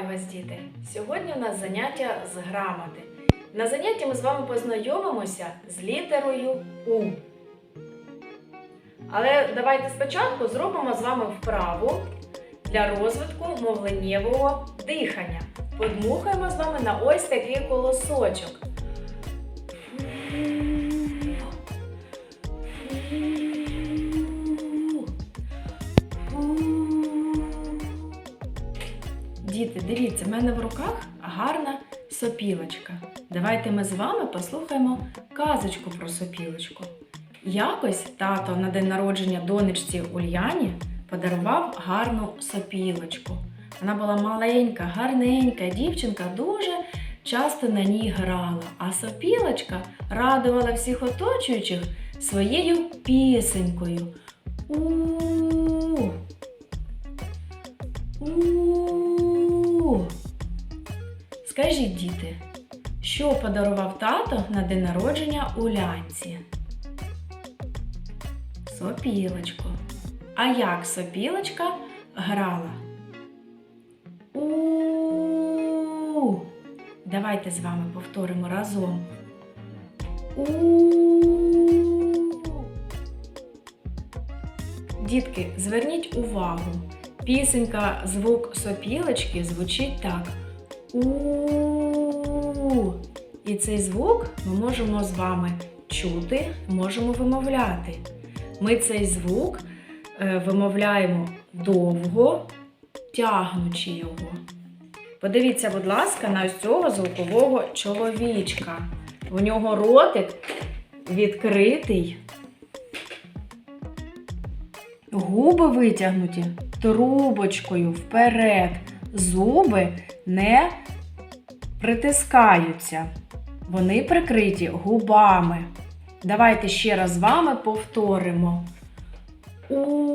вас, діти! Сьогодні у нас заняття з грамоти. На занятті ми з вами познайомимося з літерою У. Але давайте спочатку зробимо з вами вправу для розвитку мовленнєвого дихання. Подмухаємо з вами на ось такий колосочок. Діти, дивіться, в мене в руках гарна сопілочка. Давайте ми з вами послухаємо казочку про сопілочку. Якось тато на день народження донечці Ульяні подарував гарну сопілочку. Вона була маленька, гарненька дівчинка, дуже часто на ній грала, а сопілочка радувала всіх оточуючих своєю пісенькою. У-у-у. У. Скажіть, діти, що подарував тато на день народження Улянці? Сопілочку. А як сопілочка грала? У. Давайте з вами повторимо разом. У. Дітки, зверніть увагу. Пісенька звук сопілочки звучить так. У. І цей звук ми можемо з вами чути, можемо вимовляти. Ми цей звук е, вимовляємо довго, тягнучи його. Подивіться, будь ласка, на ось цього звукового чоловічка. У нього ротик відкритий. Губи витягнуті трубочкою вперед. Зуби не притискаються. Вони прикриті губами. Давайте ще раз з вами повторимо. У